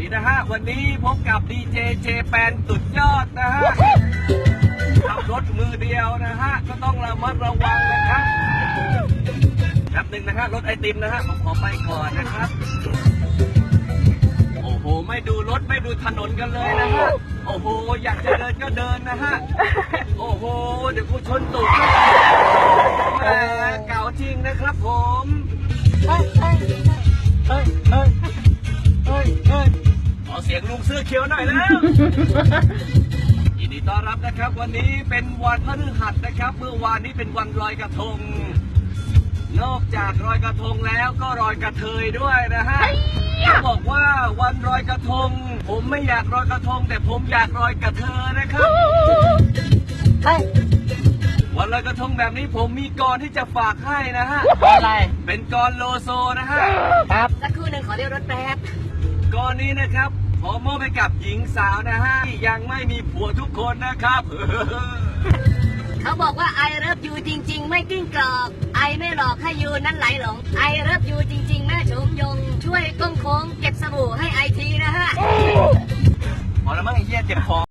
ดีนะฮะ วันนี้พบกับดีเจเจแปนสุดยอดนะฮะขับรถมือเดียวนะฮะ ก็ต้องระมัดระวังนะครับแป๊บหนึ่งนะฮะ รถไอติมนะฮะ ผมขอไปก่อนนะครับ โอ้โห ไม่ดูรถไม่ดูถนนกันเลยนะฮะ โอ้โห อยากจะเดินก็เดินนะฮะ โอ้โห เดี๋ยวกูชนตูดแหมเก่าจริงนะครับผม งลุงเสื้อเขียวหน่อยแล้วยินดีต้อนรับนะครับ วันนี้เป็นวันพฤหัสนะครับ เมื่อวานนี้เป็นวันลอยกระทง นอกจากลอยกระทงแล้วก็ลอยกระเทยด้วยนะฮะเขาบอกว่าวันลอยกระทง ผมไม่อยากลอยกระทง แต่ผมอยากลอยกระเทยนะครับวันลอยกระทงแบบนี้ผมมีกรที่จะฝากให้นะฮะอะไร เป็นกรโลโซนะฮะครับสักครู่หนึ่งขอเรียกรถแป๊บกรนี้นะครับ ขอมอบไปกับหญิงสาวนะฮะที่ยังไม่มีผัวทุกคนนะครับ เขาบอกว่า I love you จริง ๆ ไม่กิ้งกรอก I ไม่หลอกให้ยูนั้นไหลหลง I love you จริง ๆ แม่ชมยง ช่วยก้งโค้งเก็บสบู่ให้ไอทีนะฮะ พอแล้วมั้งไอเหี้ยเจ็บคอ